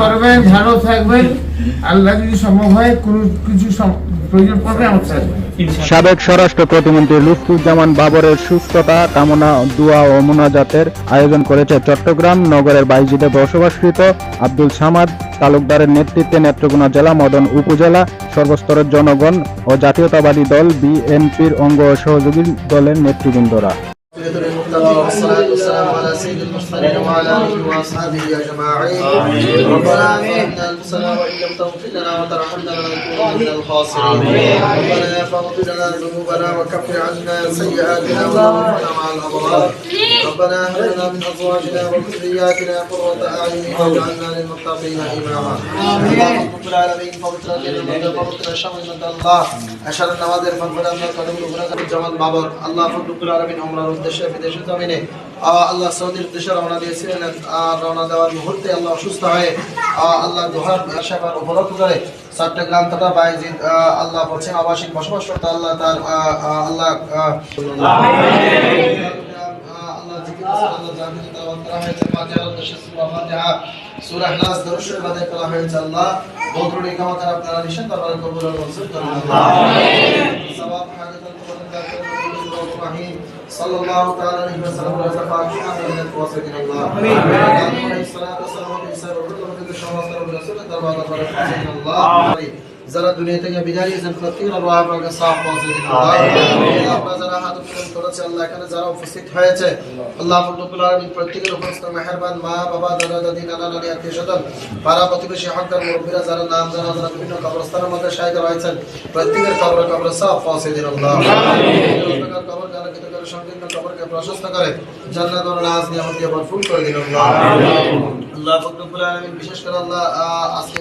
করবেন ভালো থাকবেন আল্লাহ যদি সম্ভব হয় কোনো কিছু প্রয়োজন পড়বে আমার সাবেক স্বরাষ্ট্র প্রতিমন্ত্রী লুৎফুজ্জামান বাবরের সুস্থতা কামনা দোয়া ও মোনাজাতের আয়োজন করেছে চট্টগ্রাম নগরের বাইজিদে বসবাসকৃত আব্দুল সামাদ তালুকদারের নেতৃত্বে নেত্রকোনা জেলা মদন উপজেলা সর্বস্তরের জনগণ ও জাতীয়তাবাদী দল বিএনপির অঙ্গ ও সহযোগী দলের নেতৃবৃন্দরা। والسلام على سيد المرسلين وعلى آله وأصحابه أجمعين ربنا ظلمنا أنفسنا وإن لم تغفر لنا وترحمنا لنكونن من الخاسرين ربنا فاغفر لنا ذنوبنا وكفر عنا سيئاتنا وتوفنا مع الأبرار ربنا هب لنا من أزواجنا وذرياتنا قرة أعين واجعلنا للمتقين إماما اللهم رب العالمين পবিত্র দিনের মধ্যে পবিত্র সময়ের মধ্যে আল্লাহ আশার নামাজের ফলে আমরা কদম গুনাহ জামান বাবর আল্লাহ রব্বুল আলামিন umrar উদ্দেশ্যে বিদেশে জমিনে আহ, আল্লাহ সৌদির উদ্দেশ্যে রওনা দিয়েছিলেন আর রওনা দেওয়ার মুহূর্তে আল্লাহ অসুস্থ হয়ে আল্লাহ দোহার সেবার উপলব্ধ করে চট্টগ্রাম তথা বাইজিদ আল্লাহ পশ্চিম আবাসিক বসবাসরত আল্লাহ তার আল্লাহ জামিন তাওয়াত sallallahu ta'ala alaihi wasallam wa faqina min wasaqina Allah amin alayhi salatu wassalamu ala sayyidina rasulina sallallahu alaihi wasallam যারা দুনিয়া থেকে বিদায় নিয়েছেন প্রত্যেকের আল্লাহ আপনাকে সাফ পৌঁছে দিন। আপনারা যারা হাত উত্তোলন করেছে আল্লাহ এখানে যারা উপস্থিত হয়েছে আল্লাহ রব্বুল আলামিন প্রত্যেকের উপর মেহেরবান মা বাবা দাদা দাদি নানা নানি আত্মীয় স্বজন পাড়া প্রতিবেশী হকদার মুরব্বীরা যারা নাম জানা যারা বিভিন্ন কবরস্থানের মধ্যে শাহিদ রয়েছেন প্রত্যেকের কবর কবর সাফ পৌঁছে দিন আল্লাহ। কবর জানাকিত করে সংকীর্ণ কবরকে প্রশস্ত করে জান্নাত ও নাজ নিয়ামত দিয়ে ভরপুর করে দিন আল্লাহ। আল্লাহ রব্বুল আলামিন বিশেষ করে আল্লাহ আহ, আজকে